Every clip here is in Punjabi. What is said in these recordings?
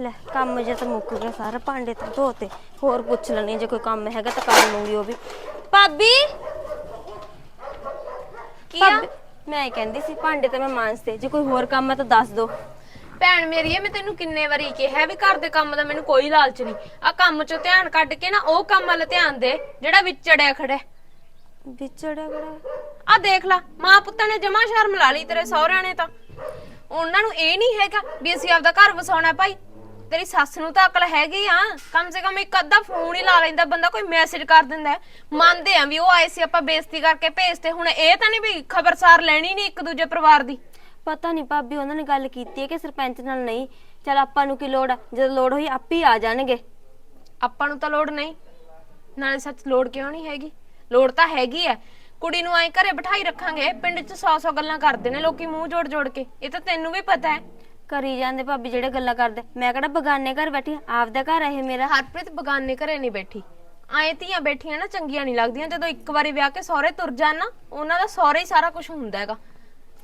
ਲੈ ਕੰਮ ਜੇ ਤਾਂ ਮੁੱਕ ਗਿਆ ਸਾਰਾ ਭਾਂਡੇ ਤਾਂ ਧੋਤੇ ਹੋਰ ਪੁੱਛ ਲੈਣੀ ਜੇ ਕੋਈ ਕੰਮ ਹੈਗਾ ਤਾਂ ਕਰ ਲੂੰਗੀ ਉਹ ਵੀ। ਭਾਬੀ! ਕੀ ਆ? ਭਾਬੀ, ਮੈਂ ਕਹਿੰਦੀ ਸੀ ਭਾਂਡੇ ਤਾਂ ਮੈਂ ਮਾਂਜਤੇ ਜੇ ਕੋਈ ਹੋਰ ਕੰਮ ਹੈ ਤਾਂ ਦੱਸ ਦੋ। ਭੈਣ ਮੇਰੀ ਮੈਂ ਤੈਨੂੰ ਕਿੰਨੇ ਵਾਰੀ ਕਿਹਾ ਵੀ ਘਰ ਦੇ ਕੰਮ ਦਾ ਮੈਨੂੰ ਕੋਈ ਲਾਲਚ ਨਹੀਂ। ਆ ਕੰਮ ਚੋਂ ਧਿਆਨ ਕੱਢ ਕੇ ਨਾ ਉਹ ਕੰਮ ਵੱਲ ਧਿਆਨ ਦੇ ਜਿਹੜਾ ਵਿਚੜਿਆ ਖੜਾ ਵਿਚੜਿਆ ਬੜਾ ਆ ਦੇਖ ਲਾ ਮਾਂ ਪੁੱਤਾਂ ਨੇ ਜਮਾ ਸ਼ਰਮ ਲਾ ਲਈ ਤੇਰੇ ਸਹੁਰਿਆਂ ਨੇ ਤਾਂ। ਉਹਨਾਂ ਨੂੰ ਇਹ ਨਹੀਂ ਹੈਗਾ ਵੀ ਅਸੀਂ ਆਪਦਾ ਘਰ ਵਸਾਉਣਾ ਭਾਈ। ਤੇਰੀ ਸੱਸ ਨੂੰ ਤਾਂ ਅਕਲ ਹੈਗੀ ਆ। ਕਮ ਸੇ ਕਮ ਇੱਕ ਅੱਧਾ ਫੋਨ ਹੀ ਲਾ ਲੈਂਦਾ ਬੰਦਾ ਕੋਈ ਮੈਸੇਜ ਕਰ ਦਿੰਦਾ ਹੈ। ਮੰਨਦੇ ਆ ਵੀ ਉਹ ਆਏ ਸੀ ਆਪਾਂ ਬੇਇੱਜ਼ਤੀ ਕਰਕੇ ਭੇਜਤੇ ਹੁਣ ਇਹ ਤਾਂ ਨਹੀਂ ਵੀ ਖਬਰਸਾਰ ਲੈਣੀ ਨਹੀਂ ਇੱਕ ਦੂਜੇ ਪਰਿਵਾਰ ਦੀ। ਪਤਾ ਨਹੀਂ ਭਾਬੀ ਉਹਨਾਂ ਨੇ ਗੱਲ ਕੀਤੀ ਹੈ ਕਿ ਸਰਪੰਚ ਨਾਲ ਨਹੀਂ। ਚਲ ਆਪਾਂ ਨੂੰ ਕੀ ਲੋੜ ਆ? ਜਦੋਂ ਲੋੜ ਹੋਈ ਆਪੇ ਹੀ ਆ ਜਾਣਗੇ। ਆਪਾਂ ਨੂੰ ਤਾਂ ਲੋੜ ਨਹੀਂ। ਨਾਲੇ ਸੱਚ ਲੋੜ ਕਿਉਂ ਨਹੀਂ ਹੈਗੀ? ਲੋੜ ਤਾਂ ਹੈਗੀ ਐ ਕੁੜੀ ਨੂੰ ਐਂ ਘਰੇ ਬਿਠਾਈ ਰੱਖਾਂਗੇ ਪਿੰਡ 'ਚ 100-100 ਗੱਲਾਂ ਕਰਦੇ ਨੇ ਲੋਕੀ ਮੂੰਹ ਜੋੜ ਜੋੜ ਕੇ। ਇਹ ਤਾਂ ਤੈਨੂੰ ਵੀ ਪਤਾ ਹੈ। ਕਰੀ ਜਾਂਦੇ ਭਾਬੀ ਜਿਹੜੇ ਗੱਲਾਂ ਕਰਦੇ। ਮੈਂ ਕਿਹੜਾ ਬਗਾਨੇ ਘਰ ਬੈਠੀ ਆਂ, ਆਪਦਾ ਘਰ ਆ ਇਹ ਮੇਰਾ। ਹਰਪ੍ਰੀਤ ਬਗਾਨੇ ਘਰੇ ਨਹੀਂ ਬੈਠੀ। ਆਏ ਧੀਆਂ ਬੈਠੀਆਂ ਨਾ ਚੰਗੀਆਂ ਨਹੀਂ ਲੱਗਦੀਆਂ। ਜਦੋਂ ਇੱਕ ਵਾਰੀ ਵਿਆਹ ਕੇ ਸਹੁਰੇ ਤੁਰ ਜਾਣ ਨਾ ਉਹਨਾਂ ਦਾ ਸਹੁਰੇ ਹੀ ਸਾਰਾ ਕੁਝ ਹੁੰਦਾ ਹੈਗਾ।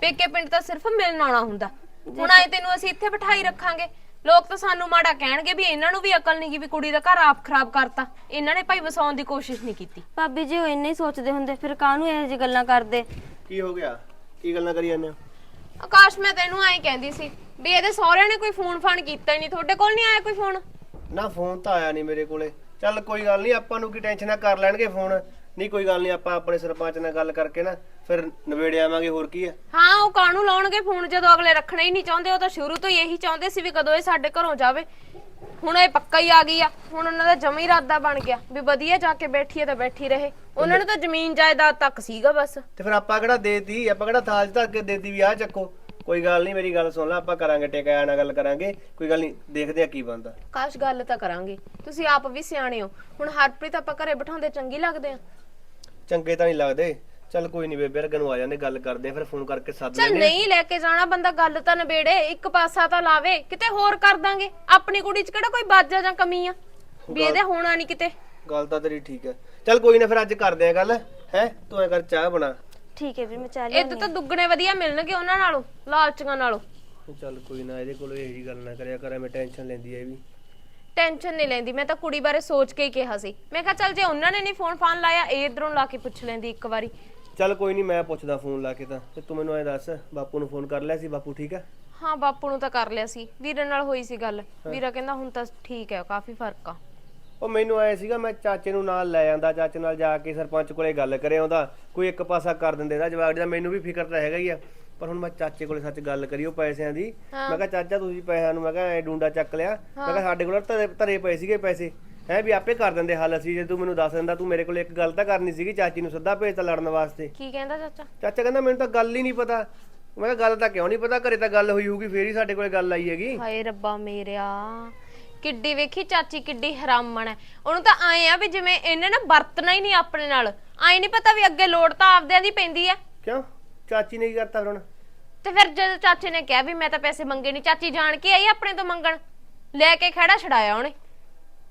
ਪੇਕੇ ਪਿੰਡ ਤਾਂ ਸਿਰਫ ਮਿਲਣ ਆਉਣਾ ਹੁੰਦਾ। ਹੁਣ ਆਏ ਤੈਨੂੰ ਅਸੀਂ ਇੱਥੇ ਬਿਠਾਈ ਰੱਖਾਂਗੇ। ਲੋਕ ਤਾਂ ਸਾਨੂੰ ਮਾੜਾ ਕਹਿਣਗੇ ਵੀ ਇਹਨਾਂ ਨੂੰ ਵੀ ਅਕਲ ਨਹੀਂ ਗੀ ਵੀ ਕੁੜੀ ਦਾ ਘਰ ਆਪ ਖਰਾਬ ਕਰਤਾ। ਇਹਨਾਂ ਨੇ ਭਾਈ ਵਸਾਉਣ ਦੀ ਕੋਸ਼ਿਸ਼ ਨਹੀਂ ਕੀਤੀ। ਭਾਬੀ ਜੀ ਉਹ ਇੰਨੇ ਹੀ ਸੋਚਦੇ ਹੁੰਦੇ। ਫਿਰ ਕਾਹਨੂੰ ਇਹੋ ਜਿਹੀ ਗੱਲਾਂ ਕਰਦੇ? ਕੀ ਹੋ ਗਿਆ? ਕੀ ਗੱਲਾਂ ਕਰੀ ਜਾਂਦੇ ਹੋ? ਆਕਾਸ਼ ਮੈਂ ਤੈਨੂੰ ਐਂ ਕਹਿੰਦੀ ਸੀ ਵੀ ਇਹਦੇ ਸਹੁਰਿਆਂ ਨੇ ਕੋਈ ਫੋਨ ਫਾਨ ਕੀਤਾ ਹੀ ਨਹੀਂ ਤੁਹਾਡੇ ਕੋਲ ਨਹੀਂ ਆਇਆ ਕੋਈ ਫੋਨ? ਨਾ ਫੋਨ ਤਾਂ ਆਇਆ ਨਹੀਂ ਮੇਰੇ ਕੋਲੇ। ਚੱਲ ਕੋਈ ਗੱਲ ਨਹੀਂ ਆਪਾਂ ਨੂੰ ਕੀ ਟੈਨਸ਼ਨ ਆ ਕਰ ਲੈਣਗੇ ਫੋਨ। ਨਹੀਂ ਕੋਈ ਗੱਲ ਨਹੀਂ ਆਪਾਂ ਆਪਣੇ ਸਰਪੰਚ ਨਾਲ ਗੱਲ ਕਰਕੇ ਨਾ ਫਿਰ ਨਵੇੜੇ ਆਵਾਂਗੇ ਹੋਰ ਕੀ ਆ? ਹਾਂ ਉਹ ਕਾਹਨੂੰ ਲਾਉਣਗੇ ਫੋਨ ਜਦੋਂ ਅਗਲੇ ਰੱਖਣਾ ਹੀ ਨਹੀਂ ਚਾਹੁੰਦੇ ਉਹ ਤਾਂ ਸ਼ੁਰੂ ਤੋਂ ਹੀ ਇਹੀ ਚਾਹੁੰਦੇ ਸੀ ਵੀ ਕਦੋਂ ਇਹ ਸਾਡੇ ਘਰੋਂ ਜਾਵੇ। ਹੁਣ ਇਹ ਪੱਕਾ ਹੀ ਆ ਗਈ ਆ ਹੁਣ ਉਹਨਾਂ ਦਾ ਜਮੀ ਇਰਾਦਾ ਬਣ ਗਿਆ ਵੀ ਵਧੀਆ ਜਾ ਕੇ ਬੈਠੀਏ ਤਾਂ ਬੈਠੀ ਰਹੇ। ਉਹਨਾਂ ਨੂੰ ਤਾਂ ਜ਼ਮੀਨ ਜਾਇਦਾਦ ਤੱਕ ਸੀਗਾ ਬਸ। ਤੇ ਫਿਰ ਆਪਾਂ ਕਿਹੜਾ ਦੇਤੀ? ਆਪਾਂ ਕਿਹੜਾ ਥਾਲ ਧਰ ਕੇ ਦੇਤੀ ਵੀ ਆ ਚੱਕੋ? ਕੋਈ ਗੱਲ ਨਹੀਂ ਮੇਰੀ ਗੱਲ ਸੁਣ ਲੈ ਆਪਾਂ ਕਰਾਂਗੇ ਟਿਕਾਇਆ ਨਾਲ ਗੱਲ ਕਰਾਂਗੇ ਕੋਈ ਗੱਲ ਨਹੀਂ ਦੇਖਦੇ ਆ ਕੀ ਬਣਦਾ। ਕਾਸ਼ ਗੱਲ ਤਾਂ ਕਰਾਂਗੇ। ਤੁਸੀਂ ਆਪ ਵੀ ਸਿਆਣੇ ਹੋ। ਹੁਣ ਹਰਪ੍ਰੀਤ ਆਪਾਂ ਘਰੇ ਬਿਠਾਉਂਦੇ ਚੰਗੀ ਲੱਗਦੇ ਆ। ਚੰਗੇ ਤਾਂ ਨਹੀਂ ਲੱਗਦੇ। ਚੱਲ ਕੋਈ ਨਹੀਂ ਬੇਬੇ ਰਗਨ ਨੂੰ ਆ ਜਾਂਦੇ ਗੱਲ ਕਰਦੇ ਆ ਫਿਰ ਫੋਨ ਕਰਕੇ ਸੱਦ ਚੱਲ ਲੈਂਦੇ ਨਹੀਂ ਲੈ ਕੇ ਜਾਣਾ ਬੰਦਾ ਗੱਲ ਤਾਂ ਨਵੇੜੇ ਇੱਕ ਪਾਸਾ ਤਾਂ ਲਾਵੇ ਕਿਤੇ ਹੋਰ ਕਰ ਦਾਂਗੇ। ਆਪਣੀ ਕੁੜੀ 'ਚ ਕਿਹੜਾ ਕੋਈ ਬਾਜਾ ਜਾਂ ਕਮੀ ਆ? ਵੀ ਇਹਦੇ ਹੋਣਾ ਨਹੀਂ ਕਿਤੇ। ਗੱਲ ਤਾਂ ਤੇਰੀ ਠੀਕ ਹੈ। ਚੱਲ ਕੋਈ ਨਾ ਫਿਰ ਅੱਜ ਕਰਦੇ ਆ ਗੱਲ ਹੈ? ਤੂੰ ਐ ਕਰ ਚਾਹ ਬਣਾ। ਠੀਕ ਹੈ ਵੀ ਮੈਂ ਚੱਲ ਇਹ ਤਾਂ ਦੁੱਗਣੇ ਵਧੀਆ ਮਿਲਣਗੇ ਉਹਨਾਂ ਨਾਲੋਂ ਲਾਲਚੀਆਂ ਨਾਲੋਂ। ਚੱਲ ਕੋਈ ਨਾ ਇਹਦੇ ਕੋਲ ਇਹੋ ਗੱਲ ਨਾ ਕਰਿਆ ਕਰ ਐਵੇਂ ਟੈਨਸ਼ਨ ਲੈਂਦੀ ਐ ਇਹ ਵੀ। ਟੈਨਸ਼ਨ ਨਹੀਂ ਲੈਂਦੀ ਮੈਂ ਤਾਂ ਕੁੜੀ ਬਾਰੇ ਸੋਚ ਕੇ ਹੀ ਕਿਹਾ ਸੀ। ਮੈਂ ਕਿਹਾ ਚੱਲ ਜੇ ਉਹਨਾਂ ਨੇ ਨਹੀਂ ਫੋਨ ਫਾਨ ਲਾਇਆ ਇਹ ਇਧਰੋਂ ਲਾ ਕੇ ਪੁੱਛ ਲੈਂਦੀ ਇੱਕ ਵਾਰੀ। ਚੱਲ ਕੋਈ ਨਹੀਂ ਮੈਂ ਪੁੱਛਦਾ ਫੋਨ ਲਾ ਕੇ ਤਾਂ। ਤੇ ਤੂੰ ਮੈਨੂੰ ਐ ਦੱਸ ਬਾਪੂ ਨੂੰ ਫੋਨ ਕਰ ਲਿਆ ਸੀ ਬਾਪੂ ਠੀਕ ਹੈ ਹਾਂ ਬਾਪੂ ਨੂੰ ਤਾਂ ਕਰ ਲਿਆ ਸੀ। ਵੀਰੇ ਨਾਲ ਹੋਈ ਸੀ ਗੱਲ। ਵੀਰਾ ਕਹਿੰਦਾ ਹੁਣ ਤਾਂ ਠੀਕ ਹੈ ਕਾਫੀ ਫ਼ਰਕ ਆ। ਉਹ ਮੈਨੂੰ ਆਇਆ ਸੀਗਾ ਮੈਂ ਚਾਚੇ ਨੂੰ ਨਾਲ ਲੈ ਜਾਂਦਾ ਚਾਚੇ ਨਾਲ ਜਾ ਕੇ ਸਰਪੰਚ ਕੋਲੇ ਗੱਲ ਕਰੇ ਆਉਂਦਾ ਕੋਈ ਇੱਕ ਪਾਸਾ ਕਰ ਦਿੰਦੇ ਦਾ ਜਵਾਬ ਦਾ ਮੈਨੂੰ ਵੀ ਫਿਕਰ ਤਾਂ ਹੈਗਾ ਹੀ ਆ। ਪਰ ਹੁਣ ਮੈਂ ਚਾਚੇ ਕੋਲੇ ਸੱਚ ਗੱਲ ਕਰੀ ਉਹ ਪੈਸਿਆਂ ਦੀ। ਮੈਂ ਕਿਹਾ ਚਾਚਾ ਤੁਸੀਂ ਪੈਸਿਆਂ ਨੂੰ ਮੈਂ ਕਿਹਾ ਐ ਡੂੰਡਾ ਚੱਕ ਲਿਆ। ਮੈਂ ਕਿਹਾ ਸਾਡੇ ਕੋਲ ਧਰੇ ਧਰੇ ਪਏ ਸੀਗੇ ਪੈਸੇ। ਹੈ ਵੀ ਆਪੇ ਕਰ ਦਿੰਦੇ ਹੱਲ ਅਸੀਂ ਜੇ ਤੂੰ ਮੈਨੂੰ ਦੱਸ ਦਿੰਦਾ ਤੂੰ ਮੇਰੇ ਕੋਲ ਇੱਕ ਗੱਲ ਤਾਂ ਕਰਨੀ ਸੀਗੀ ਚਾਚੀ ਨੂੰ ਸਿੱਧਾ ਭੇਜਤਾ ਲੜਨ ਵਾਸਤੇ। ਕੀ ਕਹਿੰਦਾ ਚਾਚਾ? ਚਾਚਾ ਕਹਿੰਦਾ ਮੈਨੂੰ ਤਾਂ ਗੱਲ ਹੀ ਨਹੀਂ ਪਤਾ। ਮੈਂ ਕਿਹਾ ਗੱਲ ਤਾਂ ਕਿਉਂ ਨਹੀਂ ਪਤਾ? ਘਰੇ ਤਾਂ ਗੱਲ ਹੋਈ ਹੋਊਗੀ ਫੇਰ ਹੀ ਸਾਡੇ ਕੋਲੇ ਗੱਲ ਆਈ ਹੈਗੀ। ਹਾਏ ਰੱਬਾ ਮੇਰਿਆ। ਕਿੱਡੀ ਵੇਖੀ ਚਾਚੀ ਕਿੱਡੀ ਹਰਾਮਣ ਹੈ। ਉਹਨੂੰ ਤਾਂ ਆਏ ਆ ਵੀ ਜਿਵੇਂ ਇਹਨੇ ਨਾ ਵਰਤਣਾ ਹੀ ਨਹੀਂ ਆਪਣੇ ਨਾਲ। ਆਏ ਨਹੀਂ ਪਤਾ ਵੀ ਅੱਗੇ ਲੋੜ ਤਾਂ ਆਪਦਿਆਂ ਦੀ ਪੈਂਦੀ ਹੈ। ਕਿਉਂ? ਚਾਚੀ ਨੇ ਕੀ ਕਰਤਾ ਫਿਰ ਹੁਣ? ਤੇ ਫਿਰ ਜਦੋਂ ਚਾਚੇ ਨੇ ਕਿਹਾ ਵੀ ਮੈਂ ਤਾਂ ਪੈਸੇ ਮੰਗੇ ਨਹੀਂ ਚਾਚੀ ਜਾਣ ਕੇ ਆਈ ਆਪਣੇ ਤੋਂ ਮੰਗਣ? ਲੈ ਕੇ ਖੜਾ ਛਡਾਇਆ ਉਹਨੇ।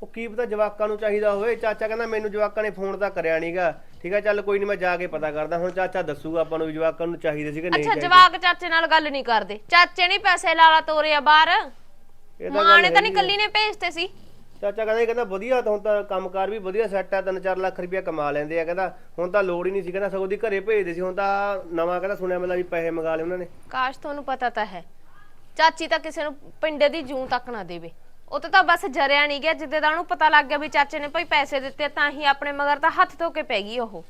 ਉਹ ਕੀ ਪਤਾ ਜਵਾਕਾਂ ਨੂੰ ਚਾਹੀਦਾ ਹੋਵੇ। ਚਾਚਾ ਕਹਿੰਦਾ ਮੈਨੂੰ ਜਵਾਕਾਂ ਨੇ ਫੋਨ ਤਾਂ ਕਰਿਆ ਨਹੀਂਗਾ ਠੀਕ ਹੈ ਚੱਲ ਕੋਈ ਨਹੀਂ ਮੈਂ ਜਾ ਕੇ ਪਤਾ ਕਰਦਾ। ਹੁਣ ਚਾਚਾ ਦੱਸੂਗਾ ਆਪਾਂ ਨੂੰ ਵੀ ਜਵਾਕਾਂ ਨੂੰ ਚਾਹੀਦੇ ਸੀਗੇ ਨਹੀਂ ਅੱਛਾ ਚਾਹੀਦੇ। ਜਵਾਕ ਚਾਚੇ ਨਾਲ ਗੱਲ ਨਹੀਂ ਕਰਦੇ। ਚਾਚੇ ਨਹੀਂ ਪੈਸੇ ਲਾਲਾ ਤੋਰਿਆ ਬਾਹਰ। ਇਹ ਤਾਂ ਮਾਂ ਨੇ ਤਾਂ ਨਹੀਂ। ਕੱਲੀ ਨੇ ਭੇਜਤੇ ਸੀ। ਚਾਚਾ ਕਹਿੰਦਾ ਇਹ ਕਹਿੰਦਾ ਵਧੀਆ ਤਾਂ ਹੁਣ ਤਾਂ ਕੰਮਕਾਰ ਵੀ ਵਧੀਆ ਸੈੱਟ ਆ 3-4 ਲੱਖ ਰੁਪਇਆ ਕਮਾ ਲੈਂਦੇ ਆ। ਕਹਿੰਦਾ ਹੁਣ ਤਾਂ ਲੋੜ ਹੀ ਨਹੀਂ ਸੀ ਕਹਿੰਦਾ ਸਗੋਂ ਦੀ ਘਰੇ ਭੇਜਦੇ ਸੀ। ਹੁਣ ਤਾਂ ਨਵਾਂ ਕਹਿੰਦਾ ਸੁਣਿਆ ਮਤਲਬ ਵੀ ਪੈਸੇ ਮੰਗਾ ਲਏ ਉਹਨਾਂ ਨੇ। ਕਾਸ਼ ਤੁਹਾਨੂੰ ਪਤਾ ਤਾਂ ਹੈ। ਚਾਚੀ ਤਾਂ ਕਿਸੇ ਨੂੰ ਪਿੰਡੇ ਦੀ ਜੂੰ ਤੱਕ ਨਾ ਦੇਵੇ। ਉਹ ਤਾਂ ਤਾਂ ਬਸ ਜਰਿਆ ਨਹੀਂ ਗਿਆ ਜਿੱਦੇ ਦਾ ਉਹਨੂੰ ਪਤਾ ਲੱਗ ਗਿਆ ਵੀ ਚਾਚੇ ਨੇ ਭਾਈ ਪੈਸੇ ਦਿੱਤੇ ਤਾਂ ਹੀ ਆਪਣੇ ਮਗਰ ਤਾਂ ਹੱਥ ਧੋ ਕੇ ਪੈ ਗਈ ਉਹ।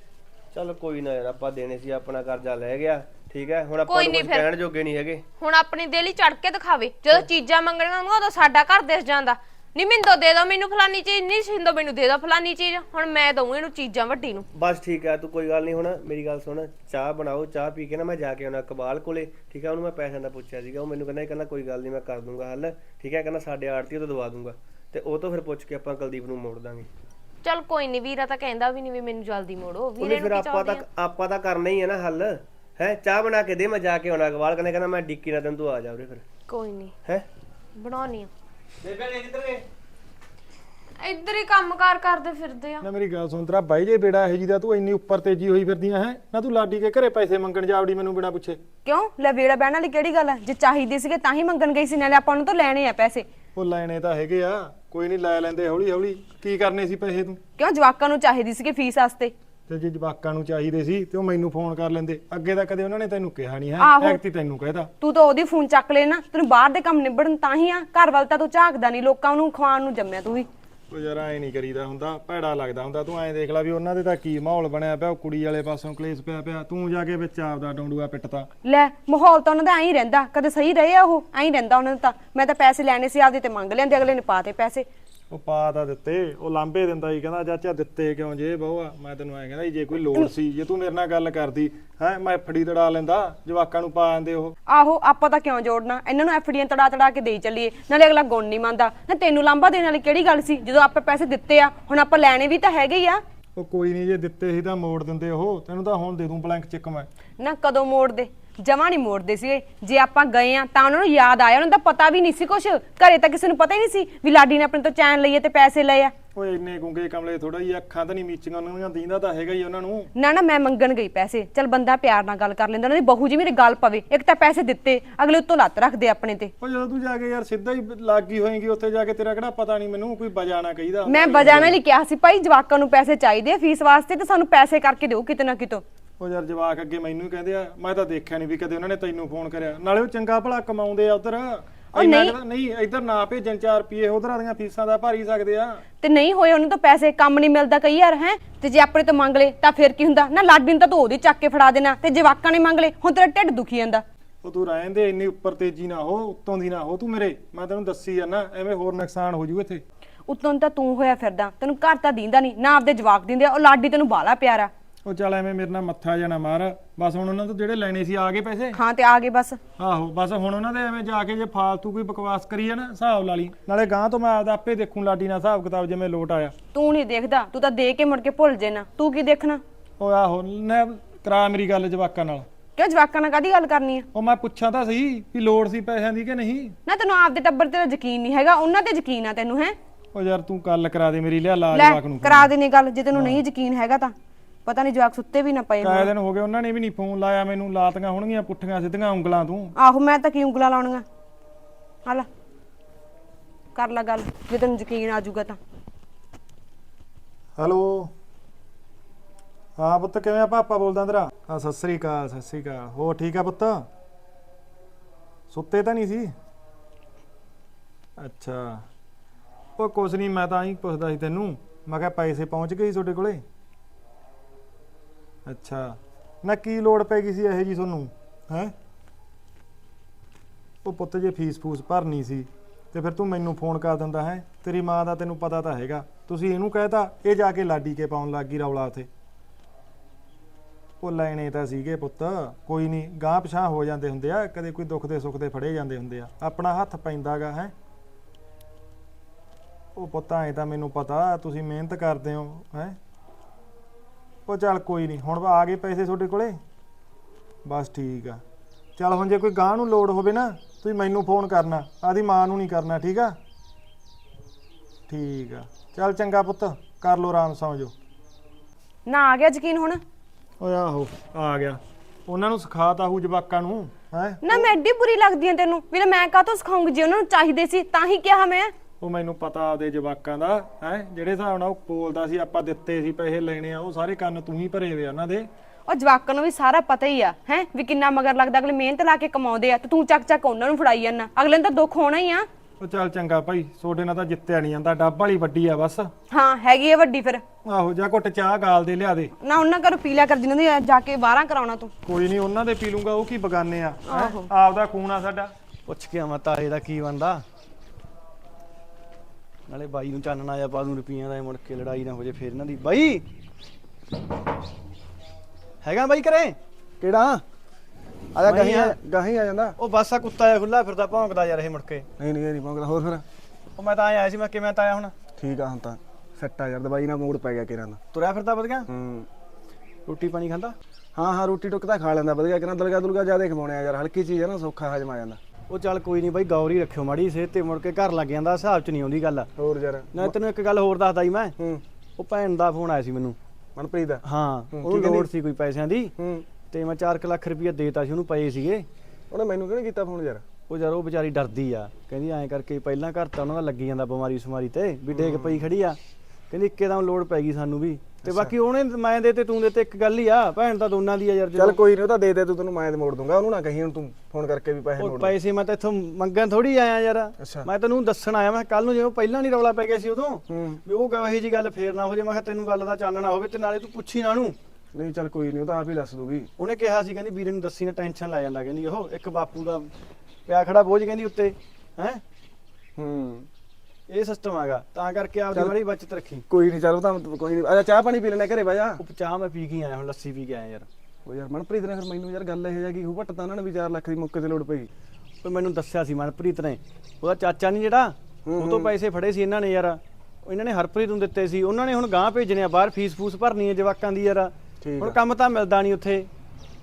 ਚੱਲ ਕੋਈ ਨਾ ਯਾਰ ਆਪਾਂ ਦੇਣੇ ਸੀ ਆਪਣਾ ਕਰਜ਼ਾ ਲੈ ਗਿਆ। ਠੀਕ ਹੈ? ਹੁਣ ਆਪਾਂ ਕੋਈ ਨੂੰ ਨੀ ਕੁਝ ਫਿਰ। ਕਹਿਣ ਜੋਗੇ ਨਹੀਂ ਹੈਗੇ। ਹੁਣ ਆਪਣੀ ਦੇਲੀ ਚੜ ਕੇ ਦਿਖਾਵੇ। ਜਦੋਂ ਚੀਜ਼ਾਂ ਮੰਗਣੀਆਂ ਹੋਣਗੀਆਂ ਉਦੋਂ ਸਾਡਾ ਘਰ ਦਿਸ ਜਾਂਦਾ। ਨਹੀਂ ਮਿੰਦੋ ਦੇ ਦੋ ਮੈਨੂੰ ਫਲਾਨੀ ਚੀਜ਼ ਨਹੀਂ ਸਿੰਦੋ ਮੈਨੂੰ ਦੇ ਦੋ ਫਲਾਨੀ ਚੀਜ਼। ਹੁਣ ਮੈਂ ਦਊਂ ਇਹਨੂੰ ਚੀਜ਼ਾਂ ਵੱਡੀ ਨੂੰ। ਬਸ ਠੀਕ ਹੈ ਤੂੰ ਕੋਈ ਗੱਲ ਨਹੀਂ ਹੁਣ ਮੇਰੀ ਗੱਲ ਸੁਣ। ਚਾਹ ਬਣਾਓ ਚਾਹ ਪੀ ਕੇ ਨਾ ਮੈਂ ਜਾ ਕੇ ਆਉਣਾ ਕਬਾਲ ਕੋਲੇ। ਠੀਕ ਹੈ ਉਹਨੂੰ ਮੈਂ ਪੈਸਿਆਂ ਦਾ ਪੁੱਛਿਆ ਸੀਗਾ। ਉਹ ਮੈਨੂੰ ਕਹਿੰਦਾ ਇਹ ਕਹਿੰਦਾ ਕੋਈ ਗੱਲ ਨਹੀਂ ਮੈਂ ਕਰ ਦੂੰਗਾ ਹੱਲ। ਠੀਕ ਹੈ ਕਹਿੰਦਾ ਸਾਡੇ ਆੜਤੀ ਉਹ ਤੋਂ ਦਵਾ ਦੂੰਗਾ। ਤੇ ਉਹ ਤੋਂ ਫਿਰ ਪੁੱਛ ਕੇ ਆਪਾਂ ਕੁਲਦੀਪ ਨੂੰ ਮੋੜ ਦਾਂਗੇ। ਚੱਲ ਕੋਈ ਨਹੀਂ ਵੀਰਾ ਤਾਂ ਕਹਿੰਦਾ ਵੀ ਨਹੀਂ ਵੀ ਮੈਨੂੰ ਜਲਦੀ ਮੋੜੋ। ਉਹਨੇ ਵੀਰੇ ਫਿਰ ਨੂੰ ਕੀ ਆਪਾਂ ਤਾਂ ਆਪਾਂ ਤਾਂ ਕਰਨਾ ਹੀ ਹੈ ਨਾ ਹੱਲ। ਹੈ ਚਾਹ ਬਣਾ ਕੇ ਦੇ ਮੈਂ ਜਾ ਕੇ ਆਉਣਾ ਕਬਾਲ ਕਹਿੰਦਾ ਕਹਿੰਦਾ ਮੈਂ ਡਿੱਕੀ ਨਾ ਤੈਨੂੰ ਤੂੰ ਆ ਜਾ ਉਰੇ ਫਿਰ। ਕੋਈ ਨਹੀਂ। ਹੈ? ਬਣਾਉਣੀ ਆ। ਬੇਬੇ ਨੇ ਕਿੱਧਰ ਗਏ? ਇੱਧਰ ਹੀ ਕੰਮਕਾਰ ਕਰਦੇ ਫਿਰਦੇ ਆ। ਨਾ ਮੇਰੀ ਗੱਲ ਸੁਣ ਤੇਰਾ ਬਾਈ ਜੇ ਬੇੜਾ ਇਹ ਜੀ ਦਾ ਤੂੰ ਇੰਨੀ ਉੱਪਰ ਤੇਜੀ ਹੋਈ ਫਿਰਦੀਆਂ ਹੈ? ਨਾ ਤੂੰ ਲਾਡੀ ਕੇ ਘਰੇ ਪੈਸੇ ਮੰਗਣ ਜਾਵੜੀ ਮੈਨੂੰ ਬਿਨਾ ਪੁੱਛੇ। ਕਿਉਂ? ਲੈ ਵੇੜਾ ਬਹਿਣ ਵਾਲੀ ਕਿਹੜੀ ਗੱਲ ਹੈ ਜੇ ਚਾਹੀਦੀ ਸੀਗੇ ਤਾਂ ਹੀ ਮੰਗਣ ਗਈ ਸੀ ਨਾਲੇ ਆਪਾਂ ਨੂੰ ਤਾਂ ਲੈਣੇ ਆ ਪੈਸੇ। ਉਹ ਲੈਣੇ ਤਾਂ ਹੈਗੇ ਆ ਕੋਈ ਨਹੀਂ ਲੈ ਲੈਂਦੇ ਹੌਲੀ ਹੌਲੀ ਕੀ ਕਰਨੇ ਸੀ ਪੈਸੇ ਤੂੰ? ਕਿਉਂ ਜਵਾਕਾਂ ਨੂੰ ਚਾਹੀਦੀ ਸੀਗੀ ਫੀਸ ਵਾਸਤੇ? ਤੇ ਜੇ ਜਵਾਕਾਂ ਨੂੰ ਚਾਹੀਦੇ ਸੀ ਤੇ ਉਹ ਮੈਨੂੰ ਫੋਨ ਕਰ ਲੈਂਦੇ। ਅੱਗੇ ਤਾਂ ਕਦੇ ਉਹਨਾਂ ਨੇ ਤੈਨੂੰ ਕਿਹਾ ਨਹੀਂ ਹੈ। ਆਹੋ। ਐਕਤੀ ਤੈਨੂੰ ਕਹਿਦਾ ਤੂੰ ਤਾਂ ਉਹਦੀ ਫੋਨ ਚੱਕ ਲੈ ਨਾ ਤੈਨੂੰ ਬਾਹਰ ਦੇ ਕੰਮ ਨਿਬੜਨ ਤਾਂ ਹੀ ਆ। ਘਰ ਵੱਲ ਤਾਂ ਤੂੰ ਝਾਕਦਾ ਨਹੀਂ ਲੋਕਾਂ ਨੂੰ ਖਵਾਉਣ ਨੂੰ ਜੰਮਿਆ ਤੂੰ ਵੀ। ਉਹ ਯਾਰ ਐ ਨਹੀਂ ਕਰੀਦਾ ਹੁੰਦਾ ਭੈੜਾ ਲੱਗਦਾ ਹੁੰਦਾ। ਤੂੰ ਐਂ ਦੇਖ ਲੈ ਵੀ ਉਹਨਾਂ ਦੇ ਤਾਂ ਕੀ ਮਾਹੌਲ ਬਣਿਆ ਪਿਆ ਉਹ ਕੁੜੀ ਵਾਲੇ ਪਾਸੋਂ ਕਲੇਸ਼ ਪਿਆ ਪਿਆ। ਤੂੰ ਜਾ ਕੇ ਵਿੱਚ ਆਪਦਾ ਡੋਂਡੂਆ ਪਿੱਟਤਾ। ਲੈ ਮਾਹੌਲ ਤਾਂ ਉਹਨਾਂ ਦਾ ਐਂ ਹੀ ਰਹਿੰਦਾ। ਕਦੇ ਸਹੀ ਰਹੇ ਆ ਉਹ ਐਂ ਹੀ ਰਹਿੰਦਾ ਉਹਨਾਂ ਦਾ ਤਾਂ। ਮੈਂ ਤਾਂ ਪੈਸੇ ਲੈਣੇ ਸੀ ਆਪਦੇ ਤੇ ਮੰਗ ਲੈਂਦੇ ਅਗਲੇ ਨੇ ਪਾਤੇ ਪੈਸੇ। ਉਹ ਪਾ ਤਾਂ ਦਿੱਤੇ ਉਹ ਲਾਂਬੇ ਦਿੰਦਾ ਸੀ ਕਹਿੰਦਾ ਚਾਚਾ ਦਿੱਤੇ ਕਿਉਂ ਜੇ ਬਹੁਆ? ਮੈਂ ਤੈਨੂੰ ਐਂ ਕਹਿੰਦਾ ਸੀ, ਜੇ ਕੋਈ ਲੋੜ ਸੀ ਜੇ ਤੂੰ ਮੇਰੇ ਨਾਲ ਗੱਲ ਕਰਦੀ ਹੈ ਮੈਂ ਫੜੀ ਤੜਾ ਲੈਂਦਾ ਜਵਾਕਾਂ ਨੂੰ ਪਾ ਆਂਦੇ ਉਹ। ਆਹੋ ਆਪਾਂ ਤਾਂ ਕਿਉਂ ਜੋੜਨਾ? ਇਹਨਾਂ ਨੂੰ ਐਫਡੀਆਂ ਤੜਾ ਤੜਾ ਕੇ ਦੇਈ ਚੱਲੀਏ ਨਾਲੇ ਅਗਲਾ ਗੁਣ ਨਹੀਂ ਮੰਨਦਾ। ਨਾ ਤੈਨੂੰ ਲਾਂਭਾ ਦੇਣ ਵਾਲੀ ਕਿਹੜੀ ਗੱਲ ਸੀ? ਜਦੋਂ ਆਪਾਂ ਪੈਸੇ ਦਿੱਤੇ ਆ ਹੁਣ ਆਪਾਂ ਲੈਣੇ ਵੀ ਤਾਂ ਹੈਗੇ ਹੀ ਆ। ਉਹ ਕੋਈ ਨਹੀਂ ਜੇ ਦਿੱਤੇ ਸੀ ਤਾਂ ਮੋੜ ਦਿੰਦੇ ਉਹ ਤੈਨੂੰ ਤਾਂ ਹੁਣ ਦੇ ਦੂੰ ਬਲੈਂਕ ਚੈੱਕ ਮੈਂ। ਨਾ ਕਦੋਂ ਮੋੜਦੇ? ਜਮਾ ਨਹੀਂ ਮੋੜਦੇ ਸੀਗੇ। ਜੇ ਆਪਾਂ ਗਏ ਆ ਤਾਂ ਉਹਨਾਂ ਨੂੰ ਯਾਦ ਆਇਆ ਉਹਨਾਂ ਦਾ ਪਤਾ ਵੀ ਨਹੀਂ ਸੀ ਕੁਛ। ਘਰੇ ਤਾਂ ਕਿਸੇ ਨੂੰ ਪਤਾ ਹੀ ਨਹੀਂ ਸੀ ਵੀ ਲਾਡੀ ਨੇ ਆਪਣੇ ਤੋਂ ਚੈਨ ਲਈਏ ਤੇ ਪੈਸੇ ਲਏ ਆ। ਓਏ ਇੰਨੇ ਗੁੰਗੇ ਕਮਲੇ ਥੋੜਾ ਜਿਹਾ ਅੱਖਾਂ ਤਾਂ ਨਹੀਂ ਮੀਚੀਆਂ ਉਹਨਾਂ ਨੂੰ ਦੀਂਦਾ ਤਾਂ ਹੈਗਾ ਹੀ ਉਹਨਾਂ ਨੂੰ। ਨਾ ਨਾ ਮੈਂ ਮੰਗਣ ਗਈ ਪੈਸੇ। ਚਲ ਬੰਦਾ ਪਿਆਰ ਨਾਲ ਗੱਲ ਕਰ ਲੈਂਦਾ ਉਹਨਾਂ ਦੀ ਬਹੂ ਜੀ ਮੇਰੇ ਗੱਲ ਪਵੇ। ਇੱਕ ਤਾਂ ਪੈਸੇ ਦਿੱਤੇ ਅਗਲੇ ਉੱਤੋਂ ਲੱਤ ਰੱਖਦੇ ਆਪਣੇ ਤੇ। ਉਹ ਜਦੋਂ ਤੂੰ ਜਾ ਕੇ ਯਾਰ ਸਿੱਧਾ ਹੀ ਲੱਗੀ ਹੋਏਗੀ ਉੱਥੇ ਜਾ ਕੇ ਤੇਰਾ ਕਿਹੜਾ ਪਤਾ ਨਹੀਂ ਮੈਨੂੰ ਕੋਈ ਵਜਾ ਨਾ ਕਹੀਦਾ। ਮੈਂ ਨਾਲ ਹੀ ਕਿਹਾ ਸੀ ਭਾਈ ਜਵਾਕਾਂ ਨੂੰ ਪੈਸੇ ਚਾਹੀਦੇ ਆ ਫੀਸ ਵਾਸਤੇ ਤੇ ਸਾਨੂੰ ਪੈਸੇ ਕਰਕੇ ਦਿਓ ਕਿਤੇ ਨਾ ਕਿਤੋਂ। ਉਹ ਯਾਰ ਜਵਾਕ ਅੱਗੇ ਮੈਨੂੰ ਹੀ ਕਹਿੰਦੇ ਆ ਮੈਂ ਤਾਂ ਦੇਖਿਆ ਨਹੀਂ ਵੀ ਕਦੇ ਉਹਨਾਂ ਨੇ ਤੈਨੂੰ ਫੋਨ ਕਰਿਆ। ਨਾਲੇ ਉਹ ਚੰਗਾ ਭਲਾ ਕਮਾਉਂਦੇ ਆ ਉਧਰ। ਨਹੀਂ। ਨਹੀਂ ਇੱਧਰ ਨਾ ਭੇਜਣ 4 ਰੁਪਏ ਉਧਰ ਦੀਆਂ ਫੀਸਾਂ ਦਾ ਭਰ ਸਕਦੇ ਆ। ਤੇ ਨਹੀਂ ਹੋਏ ਉਹਨੂੰ ਤਾਂ ਪੈਸੇ ਕੰਮ ਨਹੀਂ ਮਿਲਦਾ ਕਈ ਵਾਰ ਹੈ? ਤੇ ਜੇ ਆਪਣੇ ਤੋਂ ਮੰਗ ਲਏ ਤਾਂ ਫਿਰ ਕੀ ਹੁੰਦਾ? ਨਾ ਲਾਡੀ ਨੂੰ ਤਾਂ ਤੂੰ ਉਹਦੀ ਚੱਕ ਕੇ ਫੜਾ ਦੇਣਾ ਤੇ ਜਵਾਕਾਂ ਨੇ ਮੰਗ ਲਏ ਹੁਣ ਤੇਰਾ ਢਿੱਡ ਦੁਖੀ ਜਾਂਦਾ। ਉਹ ਤੂੰ ਰਹਿਣ ਦੇ ਇੰਨੀ ਉੱਪਰ ਤੇਜ਼ੀ ਨਾ ਹੋ ਉੱਤੋਂ ਦੀ ਨਾ ਹੋ ਤੂੰ ਮੇਰੇ। ਮੈਂ ਤੈਨੂੰ ਦੱਸੀ ਜਾਂਦਾ ਐਵੇਂ ਹੋਰ ਨੁਕਸਾਨ ਹੋ ਜੂ ਇੱਥੇ। ਉਤੋਂ ਤਾਂ ਤੂੰ ਹੋਇਆ ਫਿਰਦਾ ਤੈਨੂੰ ਘਰ ਤਾਂ ਦੀਂਦਾ ਨਹੀਂ ਨਾ ਆਪਦੇ ਜਵਾਕ ਦਿੰਦੇ ਆ, ਉਹ ਲਾਡੀ ਤੈਨੂੰ ਬਾਲਾ ਪਿਆਰਾ। ਉਹ ਚੱਲ ਐਵੇਂ ਮੇਰੇ ਨਾਲ ਮੱਥਾ ਜਾਣਾ ਮਾਰ। ਬਸ ਹੁਣ ਉਹਨਾਂ ਤੋਂ ਜਿਹੜੇ ਲੈਣੇ ਸੀ ਆ ਗਏ ਪੈਸੇ? ਹਾਂ ਤੇ ਆ ਗਏ ਬਸ। ਆਹੋ ਬਸ ਹੁਣ ਉਹਨਾਂ ਦੇ ਐਵੇਂ ਜਾ ਕੇ ਜੇ ਫਾਲਤੂ ਕੋਈ ਬਕਵਾਸ ਕਰੀ ਨਾ ਹਿਸਾਬ ਲਾ ਲਈ। ਨਾਲੇ ਗਾਂ ਤੋਂ ਮੈਂ ਆਪਦਾ ਆਪੇ ਦੇਖੂ ਲਾਡੀ ਨਾਲ ਹਿਸਾਬ ਕਿਤਾਬ ਜਿਵੇਂ ਲੋਟ ਆਇਆ। ਤੂੰ ਨਹੀਂ ਦੇਖਦਾ ਤੂੰ ਤਾਂ ਦੇ ਕੇ ਮੁੜ ਕੇ ਭੁੱਲ ਜੇ ਨਾ। ਤੂੰ ਕੀ ਦੇਖਣਾ? ਉਹ ਆਹੋ ਨਾ ਕਰਾ ਮੇਰੀ ਗੱਲ ਜਵਾਕਾਂ ਨਾਲ। ਕਿਉਂ ਜਵਾਕਾਂ ਨਾਲ ਕਾਦੀ ਗੱਲ ਕਰਨੀ ਆ? ਉਹ ਮੈਂ ਪੁੱਛਾਂ ਤਾਂ ਸਹੀ ਵੀ ਲੋੜ ਸੀ ਪੈਸਿਆਂ ਦੀ ਕਿ ਨਹੀਂ? ਨਾ ਤੈਨੂੰ ਆਪਦੇ ਟੱਬਰ ਤੇ ਤਾਂ ਯਕੀਨ ਨਹੀਂ ਹੈਗਾ ਉਹਨਾਂ ਤੇ ਯਕੀਨ ਆ ਤੈਨੂੰ ਹੈ? ਉਹ ਯਾਰ ਤੂੰ ਗੱਲ ਕਰਾ ਦੇ ਮੇਰੀ ਲਿਆ ਲਾ ਲੈ ਜਵਾਕ ਨੂੰ। ਕਰਾ ਦੇਣੀ ਗੱਲ ਜੇ ਤੈਨੂੰ ਨਹੀਂ ਯਕੀਨ ਹੈਗਾ ਤਾਂ। ਪਤਾ ਨਹੀਂ ਜਵਾਕ ਸੁੱਤੇ ਵੀ ਨਾ ਪਏ ਹੋਣ। ਦਿਨ ਹੋ ਗਏ ਉਹਨਾਂ ਨੇ ਵੀ ਨਹੀਂ ਫੋਨ ਲਾਇਆ ਮੈਨੂੰ ਲਾਤੀਆਂ ਹੋਣਗੀਆਂ ਪੁੱਠੀਆਂ ਸਿੱਧੀਆਂ ਉਂਗਲਾਂ ਤੂੰ। ਆਹੋ ਮੈਂ ਤਾਂ ਕੀ ਉਂਗਲਾਂ ਲਾਉਣੀਆਂ? ਆ ਲੈ ਕਰ ਲੈ ਗੱਲ ਜੇ ਤੈਨੂੰ ਯਕੀਨ ਆ ਜਾਊਗਾ ਤਾਂ। ਹੈਲੋ? ਹਾਂ ਪੁੱਤ ਕਿਵੇਂ ਆ ਪਾਪਾ ਬੋਲਦਾ ਤੇਰਾ? ਹਾਂ ਸਤਿ ਸ੍ਰੀ ਅਕਾਲ ਸਤਿ ਸ੍ਰੀ ਅਕਾਲ। ਹੋ ਠੀਕ ਆ ਪੁੱਤ? ਸੁੱਤੇ ਤਾਂ ਨਹੀਂ ਸੀ? ਅੱਛਾ। ਉਹ ਕੁਛ ਨਹੀਂ ਮੈਂ ਤਾਂ ਹੀ ਪੁੱਛਦਾ ਸੀ ਤੈਨੂੰ। ਮੈਂ ਕਿਹਾ ਪੈਸੇ ਪਹੁੰਚ ਗਏ ਸੀ ਤੁਹਾਡੇ ਕੋਲੇ? ਅੱਛਾ। ਨਾ ਕੀ ਲੋੜ ਪੈ ਗਈ ਸੀ ਇਹ ਜੀ ਤੁਹਾਨੂੰ? ਹੈ? ਉਹ ਪੁੱਤ ਜੇ ਫੀਸ ਫੂਸ ਭਰਨੀ ਸੀ, ਤੇ ਫਿਰ ਤੂੰ ਮੈਨੂੰ ਫੋਨ ਕਰ ਦਿੰਦਾ, ਹੈ? ਤੇਰੀ ਮਾਂ ਦਾ ਤੈਨੂੰ ਪਤਾ ਤਾਂ ਹੈਗਾ। ਤੁਸੀਂ ਇਹਨੂੰ ਕਹਿਤਾ, ਇਹ ਜਾ ਕੇ ਲਾਡੀ ਕੇ ਪਾਉਣ ਲੱਗ ਗਈ ਰੌਲਾ ਉਥੇ। ਉਹ ਲੈਣੇ ਤਾਂ ਸੀਗੇ ਪੁੱਤ, ਕੋਈ ਨਹੀਂ ਗਾਂ ਪਛਾਂ ਹੋ ਜਾਂਦੇ ਹੁੰਦੇ ਆ, ਕਦੇ ਕੋਈ ਦੁੱਖ ਦੇ ਸੁੱਖ ਦੇ ਫੜੇ ਜਾਂਦੇ ਹੁੰਦੇ ਆ। ਆਪਣਾ ਹੱਥ ਪੈਂਦਾਗਾ, ਹੈ? ਉਹ ਪੁੱਤ ਐ ਤਾਂ ਮੈਨੂੰ ਪਤਾ, ਤੁਸੀਂ ਮਿਹਨਤ ਕਰਦੇ ਹੋ, ਹੈ? ਉਹ ਚੱਲ ਕੋਈ ਨਹੀਂ ਹੁਣ ਆ ਗਏ ਪੈਸੇ ਤੁਹਾਡੇ ਕੋਲੇ। ਬਸ ਠੀਕ ਆ। ਚੱਲ ਹੁਣ ਜੇ ਕੋਈ ਗਾਂ ਨੂੰ ਲੋੜ ਹੋਵੇ ਨਾ ਤੁਸੀਂ ਮੈਨੂੰ ਫੋਨ ਕਰਨਾ ਆਦੀ ਮਾਂ ਨੂੰ ਨਹੀਂ ਕਰਨਾ ਠੀਕ ਆ? ਠੀਕ ਆ। ਚੱਲ ਚੰਗਾ ਪੁੱਤ ਕਰ ਲੋ ਆਰਾਮ ਸੌਂ ਜਾਓ ਨਾ ਆ ਗਿਆ ਯਕੀਨ ਹੁਣ? ਓਏ ਆਹੋ ਆ ਗਿਆ। ਉਹਨਾਂ ਨੂੰ ਸਿਖਾਤਾ ਹੂ ਜਵਾਕਾਂ ਨੂੰ। ਹੈ? ਨਾ ਮੈਂ ਐਡੀ ਬੁਰੀ ਲੱਗਦੀ ਆ ਤੈਨੂੰ। ਵੀਰੇ ਮੈਂ ਕਾਹਤੋਂ ਸਿਖਾਉਂਗੀ? ਜੇ ਉਹਨਾਂ ਨੂੰ ਚਾਹੀਦੇ ਸੀ ਤਾਂ ਹੀ ਕਿਹਾ ਮੈਂ। ਉਹ ਮੈਨੂੰ ਪਤਾ ਆਪਦੇ ਜਵਾਕਾਂ ਦਾ ਹੈ ਜਿਹੜੇ ਹਿਸਾਬ ਨਾਲ ਉਹ ਬੋਲਦਾ ਸੀ ਆਪਾਂ ਦਿੱਤੇ ਸੀ ਪੈਸੇ ਲੈਣੇ ਆ ਉਹ ਸਾਰੇ ਕੰਨ ਤੂੰ ਹੀ ਭਰੇ ਵੇ ਉਹਨਾਂ ਦੇ। ਉਹ ਜਵਾਕਾਂ ਨੂੰ ਵੀ ਸਾਰਾ ਪਤਾ ਹੀ ਆ ਹੈ ਵੀ ਕਿੰਨਾ ਮਗਰ ਲੱਗਦਾ ਅਗਲੇ ਮਿਹਨਤ ਲਾ ਕੇ ਕਮਾਉਂਦੇ ਆ ਤੇ ਤੂੰ ਚੱਕ ਚੱਕ ਉਹਨਾਂ ਨੂੰ ਫੜਾਈ ਜਾਂਦਾ ਅਗਲੇ ਨੂੰ ਤਾਂ ਦੁੱਖ ਹੋਣਾ ਹੀ ਆ। ਉਹ ਚੱਲ ਚੰਗਾ ਭਾਈ ਸੋਡੇ ਨਾਲ ਤਾਂ ਜਿੱਤਿਆ ਨਹੀਂ ਜਾਂਦਾ ਡੱਬ ਵਾਲੀ ਵੱਡੀ ਆ ਬਸ। ਹਾਂ ਹੈਗੀ ਆ ਵੱਡੀ ਫਿਰ। ਆਹੋ ਜਾ ਘੁੱਟ ਚਾਹ ਗਾਲ ਦੇ ਲਿਆ ਦੇ। ਨਾ ਉਹਨਾਂ ਘਰੋਂ ਪੀ ਲਿਆ ਕਰ ਜਿਨ੍ਹਾਂ ਦੀ ਜਾ ਕੇ ਬਾਹਰਾਂ ਕਰਾਉਣਾ ਤੂੰ। ਕੋਈ ਨਹੀਂ ਉਹਨਾਂ ਦੇ ਪੀ ਲੂੰਗਾ ਉਹ ਕੀ ਬਗਾਨੇ ਆ ਹੈਂ? ਆਪਦਾ ਖੂਨ ਆ ਸਾਡਾ। ਪੁੱਛ ਕੇ ਆਵਾਂ ਤਾਰੇ ਦਾ ਕੀ ਬੰਦਾ ਨਾਲੇ ਬਾਈ ਨੂੰ ਚਾਨਣਾ ਆਇਆ ਪਾ ਦੂੰ ਰੁਪਈਆਂ ਦਾ ਮੁੜ ਕੇ ਲੜਾਈ ਨਾ ਹੋ ਜੇ ਫੇਰ ਇਹਨਾਂ ਦੀ। ਬਾਈ! ਹੈਗਾ ਬਾਈ ਕਰੇ ਕਿਹੜਾ? ਆ ਜਾ ਗਾਹੀ ਆ- ਆ ਗਾਹੀ ਆ ਜਾਂਦਾ। ਉਹ ਬਸ ਆ ਕੁੱਤਾ ਆ ਖੁੱਲਾ ਫਿਰਦਾ ਭੌਂਕਦਾ ਯਾਰ ਇਹ ਮੁੜ ਕੇ। ਨਹੀਂ ਨਹੀਂ ਨਹੀਂ ਮੰਗਦਾ ਹੋਰ ਫਿਰ? ਉਹ ਮੈਂ ਤਾਂ ਆਇਆ ਆਇਆ ਸੀ ਮੈਂ ਕਿਵੇਂ ਤਾਂ ਆਇਆ ਹੁਣ? ਠੀਕ ਆ ਹੁਣ ਤਾਂ ਸੈੱਟ ਆ ਯਾਰ ਦਵਾਈ ਨਾਲ ਮੂਡ ਪੈ ਗਿਆ ਕਿਰਾਂ ਦਾ। ਤੁਰਿਆ ਫਿਰਦਾ ਵਧੀਆ? ਹੂੰ। ਰੋਟੀ ਪਾਣੀ ਖਾਂਦਾ? ਹਾਂ ਹਾਂ ਰੋਟੀ ਟੁੱਕ ਤਾਂ ਖਾ ਲੈਂਦਾ ਵਧੀਆ ਕਿਰਾਂ ਦਲਗਾ ਦੁਲਗਾ ਜ਼ਿਆਦਾ ਖਵਾਉਣੇ ਆ ਯਾਰ ਹਲਕੀ ਚੀਜ਼ ਹੈ ਨਾ ਸੌਖਾ ਹਜਮ ਆ ਜਾਂਦਾ। ਉਹ ਚੱਲ ਕੋਈ ਨਹੀਂ ਬਾਈ ਗੌਰ ਹੀ ਰੱਖਿਓ ਮਾੜੀ ਸਿਹਤ ਤੇ ਮੁੜ ਕੇ ਘਰ ਲੱਗ ਜਾਂਦਾ ਹਿਸਾਬ ਚ ਨਹੀਂ ਆਉਂਦੀ ਗੱਲ। ਹੋਰ ਯਾਰ ਨਾ ਤੈਨੂੰ ਇੱਕ ਗੱਲ ਹੋਰ ਦੱਸਦਾ ਸੀ ਮੈਂ। ਹੂੰ। ਉਹ ਭੈਣ ਦਾ ਫੋਨ ਆਇਆ ਸੀ ਮੈਨੂੰ। ਮਨਪ੍ਰੀਤ ਦਾ? ਹਾਂ ਉਹਨੂੰ? ਲੋੜ ਸੀ ਕੋਈ ਪੈਸਿਆਂ ਦੀ। ਹੂੰ। ਤੇ ਮੈਂ 4 ਲੱਖ ਰੁਪਏ ਦੇਤਾ ਸੀ ਉਹਨੂੰ ਪਏ ਸੀਗੇ। ਉਹਨੇ ਮੈਨੂੰ ਕਿਹਨੇ ਕੀਤਾ ਫੋਨ ਯਾਰ? ਉਹ ਯਾਰ ਉਹ ਵਿਚਾਰੀ ਡਰਦੀ ਆ। ਕਹਿੰਦੀ ਐਂ ਕਰਕੇ ਪਹਿਲਾਂ ਘਰ ਤਾਂ ਉਹਨਾਂ ਦਾ ਲੱਗੀ ਜਾਂਦਾ ਬਿਮਾਰੀ ਸੁਮਾਰੀ ਤੇ ਵੀ ਡੇਕ ਪਈ ਖੜੀ ਆ। ਕਹਿੰਦੀ ਇੱਕੇਦਮ ਲੋੜ ਪੈ ਗਈ ਸਾਨੂੰ ਵੀ। ਤੇ ਬਾਕੀ ਉਹਨੇ ਮੈਂ ਦੇ ਤੇ ਤੂੰ ਦੇ ਤੇ ਇੱਕ ਗੱਲ ਹੀ ਆ ਭੈਣ ਤਾਂ ਦੋਨਾਂ ਦੀ ਆ ਯਾਰ ਚੱਲ ਕੋਈ ਨਹੀਂ ਉਹ ਤਾਂ ਦੇ ਦੇ ਤੂੰ ਤੈਨੂੰ ਮੈਂ ਤੇ ਮੋੜ ਦੂੰਗਾ ਉਹਨੂੰ ਨਾ ਕਹੀਂ ਹੁਣ ਤੂੰ ਫੋਨ ਕਰਕੇ ਵੀ ਪੈਸੇ ਉਹ ਮੋੜ ਪੈਸੇ ਮੈਂ ਤਾਂ ਇੱਥੋਂ ਮੰਗਣ ਥੋੜੀ ਆਇਆ ਯਾਰ। ਮੈਂ ਤੈਨੂੰ ਦੱਸਣ ਆਇਆ ਮੈਂ ਕੱਲ ਨੂੰ ਜਿਵੇਂ ਪਹਿਲਾਂ ਨਹੀਂ ਰੌਲਾ ਪੈ ਗਿਆ ਸੀ ਉਦੋਂ ਵੀ ਉਹ ਕਹੇ ਜੀ ਗੱਲ ਫੇਰ ਨਾ ਹੋ ਜੇ ਮੈਂ ਕਿਹਾ ਤੈਨੂੰ ਗੱਲ ਦਾ ਚਾਨਣਾ ਹੋਵੇ ਤੇ ਨਾਲੇ ਤੂੰ ਪੁੱਛੀ ਨਾ ਉਹਨੂੰ। ਨਹੀਂ ਚੱਲ ਕੋਈ ਨਹੀਂ ਉਹ ਤਾਂ ਆਪ ਹੀ ਦੱਸ ਦੂਗੀ। ਉਹਨੇ ਕਿਹਾ ਸੀ ਕਹਿੰਦੀ ਵੀਰੇ ਨੂੰ ਦੱਸੀ ਨਾ ਟੈਨਸ਼ਨ ਲੈ ਜਾਂਦਾ ਕਹਿੰਦੀ ਉਹ ਇੱਕ ਬਾਪੂ ਦਾ ਪਿਆ ਖੜਾ ਬੋਝ ਕਹਿੰਦੀ ਉੱਤੇ ਹੈ? ਹੂੰ। ਇਹ ਸਿਸਟਮ ਹੈਗਾ ਤਾਂ ਕਰਕੇ ਆਪਦੀ। ਬੜੀ ਬਚਤ ਰੱਖੀ। ਕੋਈ ਨਹੀਂ ਚੱਲ ਉਹ ਤਾਂ ਕੋਈ ਨਹੀਂ ਅੱਛਾ ਚਾਹ ਪਾਣੀ ਪੀ ਲੈਣਾ ਘਰੇ ਬਹਿ ਜਾ। ਉਹ ਚਾਹ ਮੈਂ ਪੀ ਕੇ ਆਇਆ ਹੁਣ ਲੱਸੀ ਪੀ ਕੇ ਆਇਆ ਯਾਰ। ਉਹ ਯਾਰ ਮਨਪ੍ਰੀਤ ਨੇ ਫਿਰ ਮੈਨੂੰ ਯਾਰ ਗੱਲ ਇਹ ਜਾ ਕਿ ਉਹ ਭੱਟ ਤਾਂ ਉਹਨਾਂ ਨੇ ਵੀ 4 ਲੱਖ ਦੀ ਮੌਕੇ ਤੇ ਲੋੜ ਪਈ। ਉਹ ਮੈਨੂੰ ਦੱਸਿਆ ਸੀ ਮਨਪ੍ਰੀਤ ਨੇ। ਉਹਦਾ ਚਾਚਾ ਨਹੀਂ ਜਿਹੜਾ ਉਹ ਤੋਂ ਪੈਸੇ ਫੜੇ ਸੀ ਇਹਨਾਂ ਨੇ ਯਾਰ। ਇਹਨਾਂ ਨੇ ਹਰਪ੍ਰੀਤ ਨੂੰ ਦਿੱਤੇ ਸੀ। ਉਹਨਾਂ ਨੇ ਹੁਣ ਗਾਂ ਭੇਜਣੇ ਆ ਬਾਹਰ ਫੀਸ ਫੂਸ ਭਰਨੀ ਹੈ ਜਵਾਕਾਂ ਦੀ ਯਾਰ। ਹੁਣ ਕੰਮ ਤਾਂ ਮਿਲਦਾ ਨਹੀਂ ਉੱਥੇ।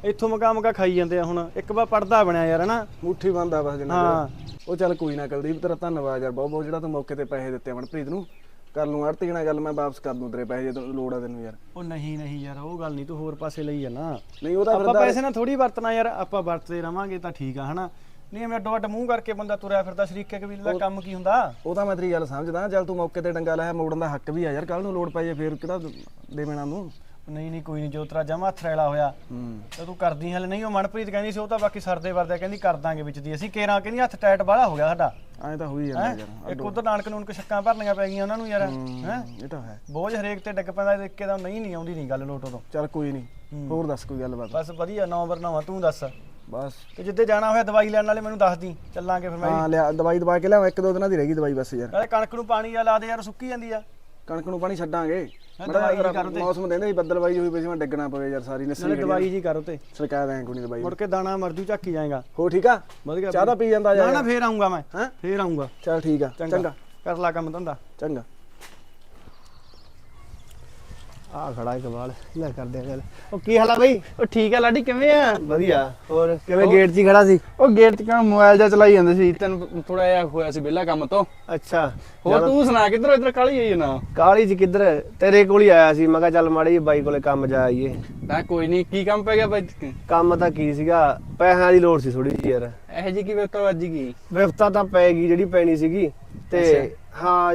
ਇੱਥੋਂ ਮਕਾ ਮਕਾ ਖਾਈ ਜਾਂਦੇ ਆ ਹੁਣ। ਇੱਕ ਵਾਰ ਪੜਦਾ ਬਣਿਆ ਯਾਰ ਹਨਾ? ਮੁੱਠੀ ਬੰਦਾ ਬਸ ਜਿੰਨਾ ਹਾਂ। ਉਹ ਚੱਲ ਕੋਈ ਨਾ ਕੁਲਦੀਪ ਤੇਰਾ ਧੰਨਵਾਦ ਯਾਰ ਬਹੁਤ ਬਹੁਤ ਜਿਹੜਾ ਤੂੰ ਮੌਕੇ ਤੇ ਪੈਸੇ ਦਿੱਤੇ ਮਨਪ੍ਰੀਤ ਨੂੰ। ਕਰ ਲੂੰ ਆੜਤੀ ਨਾਲ ਗੱਲ ਮੈਂ ਵਾਪਸ ਕਰ ਦੂੰ ਤੇਰੇ ਪੈਸੇ ਜਦੋਂ ਲੋੜ ਆ ਤੈਨੂੰ ਯਾਰ। ਉਹ ਨਹੀਂ ਨਹੀਂ ਯਾਰ ਉਹ ਗੱਲ ਨਹੀਂ ਤੂੰ ਹੋਰ ਪਾਸੇ ਲਈ ਜਾਣਾ ਨਹੀਂ ਉਹ ਤਾਂ ਆਪਾਂ ਪੈਸੇ ਨਾਲ ਥੋੜੀ ਵਰਤਣਾ ਯਾਰ ਆਪਾਂ ਵਰਤਦੇ ਰਵਾਂਗੇ ਤਾਂ ਠੀਕ ਆ ਹਨਾ? ਨਹੀਂ ਐਵੇਂ ਅੱਡੋ ਅੱਡ ਮੂੰਹ ਕਰਕੇ ਬੰਦਾ ਤੁਰਿਆ ਫਿਰਦਾ ਸ਼ਰੀਕੇ ਕਬੀਲੇ ਦਾ ਕੰਮ ਕੀ ਹੁੰਦਾ? ਉਹ ਤਾਂ ਮੈਂ ਤੇਰੀ ਗੱਲ ਸਮਝਦਾ ਚੱਲ ਤੂੰ ਮੌਕੇ ਤੇ ਡੰਗਾ ਲਾਇਆ ਮੋੜਨ ਦਾ ਹੱਕ ਵੀ ਆ ਯਾਰ ਕੱਲ ਨੂੰ ਲੋੜ ਪੈ ਜੇ ਫੇਰ ਕਿਹੜਾ ਦੇਵੇਣਾ ਨੂੰ ਨਹੀਂ ਨਹੀਂ ਕੋਈ ਨਹੀਂ ਜੋ ਤੇਰਾ ਜਮਾ ਹੱਥ ਰੈਲਾ ਹੋਇਆ। ਹੂੰ। ਤੇ ਤੂੰ ਕਰਦੀ ਹਲੇ ਨਹੀਂ ਉਹ ਮਨਪ੍ਰੀਤ ਕਹਿੰਦੀ ਸੀ ਉਹ ਤਾਂ ਬਾਕੀ ਸਰਦੇ ਵਰਦੇ ਕਹਿੰਦੀ ਕਰ ਦਾਂਗੇ ਵਿੱਚ ਦੀ। ਅਸੀਂ ਕੇਰਾਂ ਕਹਿੰਦੀ ਹੱਥ ਟਾਈਟ ਬਾਹਲਾ ਹੋ ਗਿਆ ਸਾਡਾ। ਐਂ ਤਾਂ ਹੋਈ ਜਾਂਦਾ? ਯਾਰ ਇੱਕ ਉਧਰ ਨਾਨਕ ਨੂਨਕ ਛੱਕਾਂ ਭਰਨੀਆਂ ਪੈ ਗਈਆਂ ਉਹਨਾਂ ਨੂੰ ਯਾਰ ਹੈ ਇਹ ਤਾਂ ਹੈ। ਬੋਝ ਹਰੇਕ ਤੇ ਡਿੱਗ ਪੈਂਦਾ ਤੇ ਇੱਕੇ ਦਾ ਨਹੀਂ ਨਹੀਂ ਆਉਂਦੀ ਨਹੀਂ ਗੱਲ ਲੋਟੋ ਤੋਂ ਚੱਲ ਕੋਈ ਨਹੀਂ ਹੋਰ ਦੱਸ ਕੋਈ ਗੱਲਬਾਤ? ਬਸ ਵਧੀਆ ਨੰਬਰ ਨਵਾਂ ਤੂੰ ਦੱਸ। ਬਸ। ਤੇ ਜਿੱਦੇ ਜਾਣਾ ਹੋਇਆ ਦਵਾਈ ਲੈਣ ਵਾਲੇ ਮੈਨੂੰ ਦੱਸ ਦੀ ਚੱਲਾਂਗੇ ਫਿਰ ਮੈਂ ਹਾਂ ਲਿਆ ਦਵਾਈ ਦਵਾ ਕੇ ਲਿਆਵਾਂ ਇੱਕ ਦੋ ਦਿਨਾਂ ਦੀ ਰਹਿ ਗਈ ਦਵਾਈ ਬਸ ਯਾਰ। ਕਣਕ ਨੂੰ ਪਾਣੀ ਆ ਲਾ ਦੇ ਯਾਰ ਸੁੱਕੀ ਜਾਂਦੀ ਆ। ਕਣਕ ਨੂੰ ਪਾਣੀ ਛੱਡਾਂਗੇ। ਉਹਤੇ। ਮੌਸਮ ਕਹਿੰਦੇ ਸੀ ਬੱਦਲਵਾਈ ਹੋਈ ਪਈ ਸੀ ਮੈਂ ਡਿੱਗਣਾ ਪਵੇ ਯਾਰ ਸਾਰੀ ਨਸੀ ਨਾਲੇ ਦਵਾਈ ਜੀ ਕਰ ਉਤੇ ਸਰਕਾਰ ਐਂ ਕੋਈ ਦਵਾਈ। ਮੁੜ ਕੇ ਦਾਣਾ ਮਰਜੂ ਝਾਕੀ ਜਾਏਗਾ। ਹੋ ਠੀਕ ਆ? ਵਧੀਆ ਚਾਹ ਤਾਂ ਪੀ ਜਾਂਦਾ ਯਾਰ। ਨਾ ਫੇਰ ਆਉਂਗਾ ਮੈਂ? ਫੇਰ ਆਉਂਗਾ ਚੱਲ ਠੀਕ ਆ। ਚੰਗਾ। ਕਰ ਲਾ ਕੰਮ ਧੰਦਾ। ਚੰਗਾ। ਆ ਖੜਾ ਇੱਕ ਬਾਲ ਲੈ ਕਰਦੇ ਆ ਗੱਲ। ਉਹ ਕੀ ਹਾਲ ਆ ਬਈ? ਉਹ ਠੀਕ ਆ ਲਾਡੀ ਕਿਵੇਂ ਆ? ਵਧੀਆ ਹੋਰ ਕਿਵੇਂ ਗੇਟ 'ਚ ਹੀ ਖੜਾ ਸੀ? ਉਹ ਗੇਟ 'ਚ ਕਿਉਂ ਮੋਬਾਈਲ ਜਿਹਾ ਚਲਾਈ ਜਾਂਦੇ ਸੀ? ਤੈਨੂੰ ਥੋੜਾ ਜਿਹਾ ਹੋਇਆ ਸੀ ਵਿਹਲਾ ਕੰਮ ਤੋਂ। ਅੱਛਾ ਹੋਰ ਤੂੰ ਸੁਣਾ ਕਿੱਧਰੋਂ ਇੱਧਰ ਕਾਲੀ ਹੋਈ ਨਾ? ਕਾਲੀ 'ਚ ਕਿੱਧਰ? ਤੇਰੇ ਕੋਲ ਹੀ ਆਇਆ ਸੀ ਮੈਂ ਕਿਹਾ ਚੱਲ ਮਾੜੀ ਜਿਹੀ ਬਾਈ ਕੋਲੇ ਕੰਮ ਜਾ ਆਈਏ। ਮੈਂ ਕੋਈ ਨਹੀਂ ਕੀ ਕੰਮ ਪੈ ਗਿਆ ਬਾਈ? ਕੰਮ ਤਾਂ ਕੀ ਸੀਗਾ? ਪੈਸਿਆਂ ਦੀ ਲੋੜ ਸੀ ਥੋੜੀ ਜਿਹੀ ਯਾਰ। ਇਹ ਜੀ ਕੀ ਵੇਖਤਾ ਵੱਜ ਗਈ? ਵਿਫਤਾ ਤਾਂ ਪੈ ਗਈ ਜਿਹੜੀ ਪੈਣੀ ਸੀਗੀ ਤੇ ਹਾਂ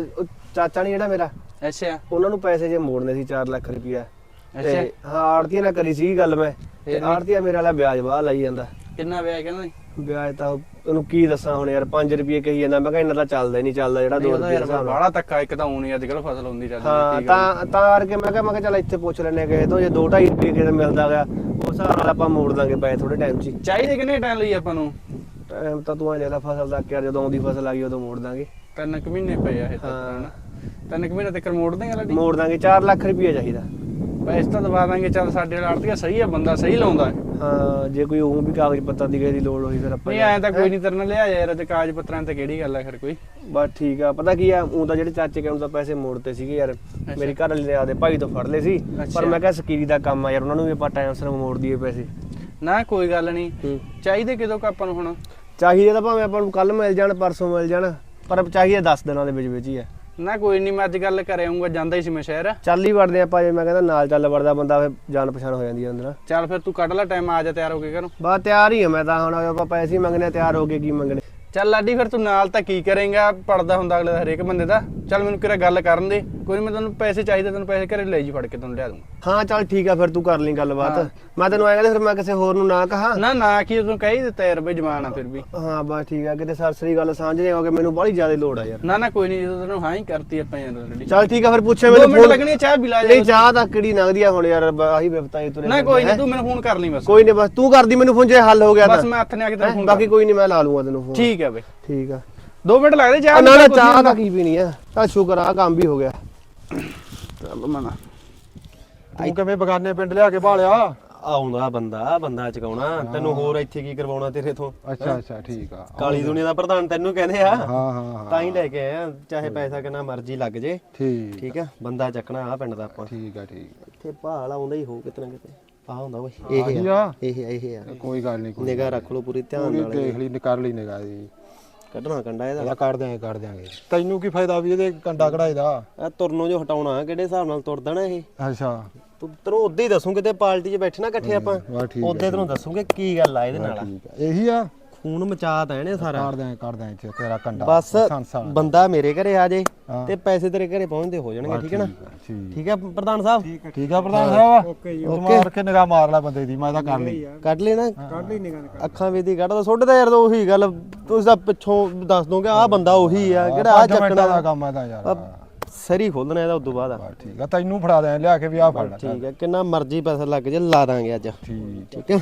ਚਾਚਾ ਨਹੀਂ ਜਿਹੜਾ ਮੇਰਾ ਅੱਛਾ। ਉਹਨਾਂ ਨੂੰ ਪੈਸੇ ਜੇ ਮੋੜਨੇ ਸੀ 4 ਲੱਖ ਰੁਪਇਆ। ਅੱਛਾ। ਤੇ ਹਾਂ ਆੜਤੀਆਂ ਨਾਲ ਕਰੀ ਸੀ ਗੱਲ ਮੈਂ। ਤੇ ਫੇਰ? ਆੜਤੀਆ ਮੇਰੇ ਵਾਲਾ ਵਿਆਜ ਬਾਹ ਲਾਈ ਜਾਂਦਾ। ਕਿੰਨਾ ਵਿਆਹ ਕਹਿੰਦਾ ਵਿਆਜ ਤਾਂ ਉਹਨੂੰ ਕੀ ਦੱਸਾਂ ਹੁਣ ਯਾਰ 5 ਰੁਪਏ ਕਹੀ ਜਾਂਦਾ। ਮੈਂ ਕਿਹਾ ਇੰਨਾ ਤਾਂ ਚੱਲਦਾ ਹੀ ਨਹੀਂ ਚੱਲਦਾ ਜਿਹੜਾ 2 ਰੁਪਏ ਯਾਰ ਨਾਲ। ਬਾੜਾ ਤੱਕਾ ਇੱਕ ਤਾਂ ਹੁਣ ਅੱਜ ਕੱਲ ਫਸਲ ਹੁੰਦੀ ਚੱਲਦੀ ਹਾਂ ਤਾਂ ਤਾਂ ਕਰਕੇ ਮੈਂ ਕਿਹਾ ਮੈਂ ਕਿਹਾ ਚੱਲ ਇੱਥੇ ਪੁੱਛ ਲੈਣੇ ਕਿਸੇ ਤੋਂ ਜੇ 2.5 ਰੁਪਏ ਕਿਤੇ ਮਿਲਦਾ ਗਿਆ ਉਸ ਹਿਸਾਬ ਨਾਲ ਆਪਾਂ ਮੋੜ ਦਾਂਗੇ ਪੈਸੇ ਥੋੜੇ ਟਾਈਮ 'ਚ ਹੀ। ਚਾਹੀਦੇ ਕਿੰਨੇ ਟਾਈਮ ਲਈ ਆਪਾਂ ਨੂੰ? ਟਾਈਮ ਤਾਂ ਤੂੰ ਆ ਜ਼ਿਆਦਾ ਫਸਲ ਦਾ ਕਿਹਾ ਜਦੋਂ ਆਉਂਦੀ ਫਸਲ ਆ ਗਈ ਉਦੋਂ ਮੋੜ ਦਾਂਗੇ। ਤਿੰਨ ਕੁ ਮਹੀਨੇ ਪਏ ਆ ਇਹ ਤਾਂ ਹਾਂ। ਹਨਾ? ਤਿੰਨ ਕੁ ਮਹੀਨੇ ਤੱਕ ਮੋੜ ਦੇਂਗੇ ਲਾਡੀ? ਮੋੜ ਦਾਂਗੇ 4 ਲੱਖ ਰੁਪਏ ਚਾਹੀਦਾ। ਪੈਸੇ ਤਾਂ ਦਵਾ ਦਾਂਗੇ ਚੱਲ ਸਾਡੇ ਨਾਲ ਆੜਤੀਆ ਸਹੀ ਆ ਬੰਦਾ ਸਹੀ ਲਾਉਂਦਾ। ਹੈ। ਹਾਂ ਜੇ ਕੋਈ ਉਹ ਵੀ ਕਾਗਜ਼ ਪੱਤਰ ਦੀ ਕਿਸੇ ਦੀ ਲੋੜ ਹੋਈ ਫਿਰ ਆਪਾਂ ਨਹੀਂ ਐ ਤਾਂ ਕੋਈ ਨਹੀਂ ਤੇਰੇ ਨਾਲ ਲਿਆ ਯਾਰ ਤੇ ਕਾਗਜ਼ ਪੱਤਰਾਂ ਤੇ ਕਿਹੜੀ ਗੱਲ ਆ ਫਿਰ ਕੋਈ? ਬਸ ਠੀਕ ਆ ਪਤਾ ਕੀ ਆ ਉਹ ਤਾਂ ਜਿਹੜੇ ਚਾਚੇ ਕਹਿੰਦੇ ਤਾਂ ਪੈਸੇ ਮੋੜਤੇ ਸੀਗੇ ਯਾਰ ਮੇਰੀ ਘਰ ਵਾਲੀ ਨੇ ਆਪਦੇ ਭਾਈ ਤੋਂ ਫੜ ਲਏ ਸੀ ਪਰ। ਮੈਂ ਕਿਹਾ ਸਕੀਰੀ ਦਾ ਕੰਮ ਆ ਯਾਰ ਉਹਨਾਂ ਨੂੰ ਵੀ ਆਪਾਂ ਟਾਈਮ ਸਿਰ ਮੋੜ ਦਈਏ ਪੈਸੇ। ਨਾ ਕੋਈ ਗੱਲ ਨਹੀਂ। ਹੂੰ। ਚਾਹੀਦੇ ਕਿਦੋਂ ਕੁ ਆਪਾਂ ਨੂੰ ਹੁਣ? ਚਾਹੀਦੇ ਤਾਂ ਭਾਵੇਂ ਆਪਾਂ ਨੂੰ ਕੱਲ ਮਿਲ ਜਾਣ ਪਰਸੋਂ ਮਿਲ ਜਾਣ ਪਰ ਚਾਹੀਏ 10 ਦਿਨਾਂ ਦੇ ਵਿੱਚ ਵਿੱਚ ਹੀ ਆ। ਨਾ ਕੋਈ ਨਹੀਂ ਮੈਂ ਅੱਜ ਗੱਲ ਕਰ ਆਉਂਗਾ ਜਾਂਦਾ ਹੀ ਸੀ ਮੈਂ ਸ਼ਹਿਰ। ਚੱਲ ਹੀ ਵੜਦੇ ਆਪਾਂ ਜੇ ਮੈਂ ਕਹਿੰਦਾ ਨਾਲ ਚੱਲ ਵੜਦਾ ਬੰਦਾ ਫਿਰ ਜਾਣ ਪਛਾਣ ਹੋ ਜਾਂਦੀ ਆ ਅੰਦਰ। ਚੱਲ ਫਿਰ ਤੂੰ ਕੱਢ ਲੈ ਟਾਈਮ ਆ ਜਾ ਤਿਆਰ ਹੋ ਕੇ ਘਰੋਂ। ਬਸ ਤਿਆਰ ਹੀ ਆ ਮੈਂ ਤਾਂ ਹੁਣ ਆਪਾਂ ਪੈਸੇ ਹੀ ਮੰਗਨੇ ਤਿਆਰ ਹੋ ਕੇ ਕੀ ਮੰਗਣੇ। ਚੱਲ ਲਾਡੀ ਫਿਰ ਤੂੰ ਨਾਲ ਤਾਂ ਕੀ ਕਰੇਂਗਾ? ਪੜਦਾ ਹੁੰਦਾ ਅਗਲੇ ਦਾ ਹਰੇਕ ਬੰਦੇ ਦਾ। ਚੱਲ ਮੈਨੂੰ ਕਿਹੜਾ ਗੱਲ ਕਰਨ ਦੇ? ਕੋਈ ਨੀ ਮੈਂ ਤੈਨੂੰ ਪੈਸੇ ਚਾਹੀਦੇ ਤੈਨੂੰ ਪੈਸੇ ਘਰੇ ਲੈ ਜੀ ਫੜ ਕੇ ਤੈਨੂੰ ਲਿਆ ਦੂੰਗਾ। ਹਾਂ ਚੱਲ ਠੀਕ ਆ ਫਿਰ ਤੂੰ ਕਰ ਲਈ ਗੱਲਬਾਤ। ਮੈਂ ਤੈਨੂੰ ਐਂ ਕਹਿੰਦਾ ਫਿਰ ਮੈਂ ਕਿਸੇ ਹੋਰ ਨੂੰ ਨਾ ਕਹਾ। ਨਾ ਨਾ ਕੀ ਤੂੰ ਕਹੀ ਦਿੱਤਾ ਯਾਰ ਬਈ ਜਮਾਨ ਆ ਫਿਰ ਵੀ। ਹਾਂ ਬਸ ਠੀਕ ਆ ਕਿਤੇ ਸਰਸਰੀ ਗੱਲ ਸਾਂਝਣੇ ਹੋ ਕੇ ਮੈਨੂੰ ਬੜੀ ਜ਼ਿਆਦਾ ਲੋੜ ਆ ਯਾਰ। ਨਾ ਨਾ ਕੋਈ ਨਹੀਂ ਜਦੋਂ ਤੈਨੂੰ ਹਾਂ ਹੀ ਕਰਤੀ ਆਪਾਂ ਯਾਰ ਲਾਡੀ। ਚੱਲ ਠੀਕ ਆ ਫਿਰ ਪੁੱਛੇ ਦੋ ਮੈਨੂੰ ਮਿੰਟ ਫੋਨ ਲੱਗਣੇ ਚਾਹ ਵੀ ਲਾ ਨਹੀਂ ਚਾਹ ਤਾਂ ਕਿਹੜੀ ਨਗਦੀ ਆ ਹੁਣ ਯਾਰ ਬ- ਆਹੀ ਵਿਪਤਾ ਹੀ ਤੁਰੇ ਨਾ ਕੋਈ ਨਹੀਂ ਹੈਂ। ਤੂੰ ਮੈਨੂੰ ਫੋਨ ਕਰ ਲਈ ਬਸ। ਕੋਈ ਨਹੀਂ ਬਸ ਤੂੰ ਕਰਦੀ ਮੈਨੂੰ ਫੋਨ ਜੇ ਹੱਲ ਹੋ ਗਿਆ ਬਸ ਤਾਂ ਮੈਂ ਹੱਥ ਨੇ ਆ ਕੇ ਤੈਨੂੰ ਹੈਂ? ਫੋਨ ਬਾਕੀ ਕੋਈ ਨਹੀਂ ਮੈਂ ਲਾ ਲੂੰਗਾ ਤੈਨੂੰ ਫੋਨ ਠੀਕ ਹੈ ਬਈ। ਠੀਕ ਆ। ਦੋ ਮਿੰਟ ਲੱਗਦੇ ਚਾਹ ਨਾ ਚਾਹ। ਤਾਂ ਕੀ ਪੀਣੀ ਆ। ਤਾਂ ਸ਼ੁਕਰ ਆ ਕੰਮ ਵੀ ਹੋ ਗਿਆ। ਚੱਲ ਮਨਾ। ਤੂੰ ਕਿਵੇਂ ਬਗਾਨੇ ਪਿੰਡ ਲਿਆ ਕੇ ਭਾਲਿਆ? ਆਉਂਦਾ ਬੰਦਾ ਬੰਦਾ ਚਕਾਉਣਾ। ਤੈਨੂੰ ਹੋਰ ਇੱਥੇ ਕੀ ਕਰਵਾਉਣਾ ਤੇਰੇ ਤੋਂ? ਅੱਛਾ ਅੱਛਾ ਠੀਕ ਆ। ਕਾਲੀ ਦੁਨੀਆ ਦਾ ਪ੍ਰਧਾਨ ਤੈਨੂੰ ਕਹਿੰਦੇ ਆ। ਹਾਂ ਹਾਂ ਹਾਂ ਤਾਂ ਹੀ ਲੈ ਕੇ ਆਏ ਆ ਚਾਹੇ ਪੈਸਾ ਕਿੰਨਾ ਮਰਜ਼ੀ ਲੱਗ ਜੇ। ਠੀਕ ਠੀਕ ਆ? ਬੰਦਾ ਚੱਕਣਾ ਆ ਪਿੰਡ ਦਾ ਆਪਾਂ। ਠੀਕ ਆ ਠੀਕ। ਇੱਥੇ ਭਾਲ ਆਉਂਦਾ ਹੀ ਹੋਊ ਕਿਤੇ ਨਾ ਕਿਤੇ। ਆ ਹੁੰਦਾ ਓਏ ਇਹ ਆ। ਇਹ ਆ ਇਹ ਆ। ਕੋਈ ਗੱਲ ਨਹੀਂ ਕੋਈ ਨਿਗਾਹ ਰੱਖ ਲਓ ਪੂਰੀ ਧਿਆਨ ਨਾਲ ਦੇਖ ਲਈ ਕਰ ਲਈ ਨਿਗਾਹ ਦੀ ਕੱਢਣਾ ਕੰਡਾ ਇਹਦਾ। ਇਹਦਾ ਕਰ ਦਿਆਂਗੇ ਕਰ ਦਿਆਂਗੇ। ਤੈਨੂੰ ਕੀ ਫਾਇਦਾ ਵੀ ਇਹਦੇ ਕੰਡਾ ਕਢਾਈ ਦਾ? ਆ ਤੁਰਨੋਂ ਜੋ ਹਟਾਉਣਾ ਕਿਹੜੇ ਹਿਸਾਬ ਨਾਲ ਤੁਰਦਾ ਨਾ ਇਹ? ਅੱਛਾ। ਤੂੰ ਤੈਨੂੰ ਉਦੋਂ ਹੀ ਦੱਸੂ ਕਿਤੇ ਪਾਰਟੀ 'ਚ ਬੈਠੇ ਨਾ ਇਕੱਠੇ ਆਪਾਂ। ਵਾ ਠੀਕ ਉਦੋਂ ਤੈਨੂੰ ਦੱਸੂਗੇ ਕੀ ਗੱਲ ਆ ਇਹਦੇ ਨਾਲ। ਠੀਕ ਆ ਇਹੀ ਆ? ਖੂਨ ਮਚਾਤਾ ਇਹਨੇ ਸਾਰਾ। ਕਰ ਦਿਆਂ ਕਰ ਦਿਆਂ ਇੱਥੇ ਤੇਰਾ ਕੰਡਾ। ਬਸ ਬੰਦਾ ਮੇਰੇ ਘਰੇ ਆ ਜੇ ਹਾਂ। ਤੇ ਪੈਸੇ ਤੇਰੇ ਘਰੇ ਪਹੁੰਚਦੇ ਹੋ ਜਾਣਗੇ ਠੀਕ ਹੈ ਨਾ? ਠੀਕ ਹੈ ਪ੍ਰਧਾਨ ਸਾਹਿਬ? ਠੀਕ ਆ ਪ੍ਰਧਾਨ ਸਾਹਿਬ? ਓਕੇ ਜੀ। ਮਾਰ ਕੇ ਨਿਗਾਹ ਮਾਰ ਲੈ ਬੰਦੇ ਦੀ ਮੈਂ ਤਾਂ ਕਰ ਲਈ। ਕੱਢ ਲੈਣਾ ਕੱਢ ਲਈ ਨਿਗਾਹ ਅੱਖਾਂ ਵੇਦੀ ਕੱਢਦਾ ਛੋਡੇ ਤਾਂ ਯਾਰ ਤਾਂ ਉਹੀ ਗੱਲ। ਤੁਸੀਂ ਤਾਂ ਪਿੱਛੋਂ ਦੱਸ ਦੋਗੇ ਆਹ ਬੰਦਾ ਉਹੀ ਆ ਕਿਹੜਾ ਆ ਮਿੰਟਾਂ ਦਾ ਚੱਕਣਾ ਕੰਮ ਹੈ ਤਾਂ ਯਾਰ ਸਰੀ ਖੋਲਣਾ ਇਹਦਾ ਉਦੋਂ ਬਾਅਦ ਬਸ ਠੀਕ ਆ ਤੈਨੂੰ ਫੜਾ ਦਿਆਂ ਲਿਆ ਕੇ ਵੀ ਆ ਫੜ ਲੈ। ਠੀਕ ਹੈ ਕਿੰਨਾ ਮਰਜ਼ੀ ਪੈਸਾ ਲੱਗ ਜੇ ਲਾ ਦਾਂਗੇ ਅੱਜ। ਠੀਕ ਠੀਕ ਹੈ।